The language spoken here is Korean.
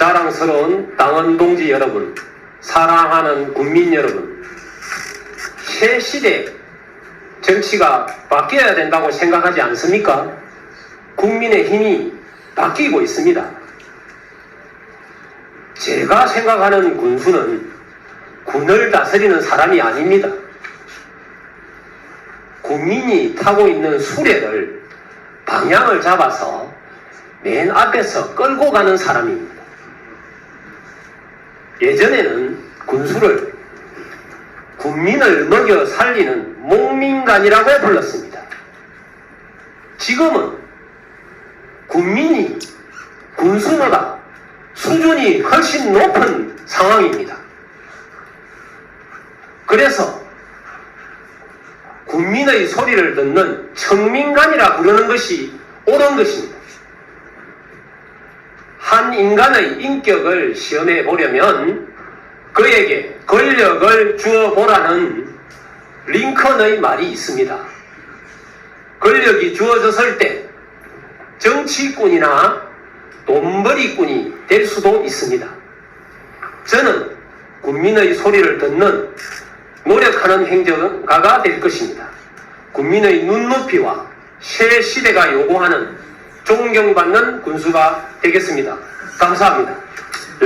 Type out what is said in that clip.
자랑스러운 당원 동지 여러분, 사랑하는 국민 여러분, 새 시대 정치가 바뀌어야 된다고 생각하지 않습니까? 국민의 힘이 바뀌고 있습니다. 제가 생각하는 군수는 군을 다스리는 사람이 아닙니다. 국민이 타고 있는 수레를 방향을 잡아서 맨 앞에서 끌고 가는 사람입니다. 예전에는 군수를 국민을 먹여 살리는 목민간이라고 불렀습니다. 지금은 국민이 군수보다 수준이 훨씬 높은 상황입니다. 그래서 국민의 소리를 듣는 청민간이라 부르는 것이 옳은 것입니다. 한 인간의 인격을 시험해 보려면 그에게 권력을 주어 보라는 링컨의 말이 있습니다. 권력이 주어졌을 때 정치꾼이나 돈벌이꾼이 될 수도 있습니다. 저는 국민의 소리를 듣는 노력하는 행정가가 될 것입니다. 국민의 눈높이와 새 시대가 요구하는 존경받는 군수가 되겠습니다. 감사합니다.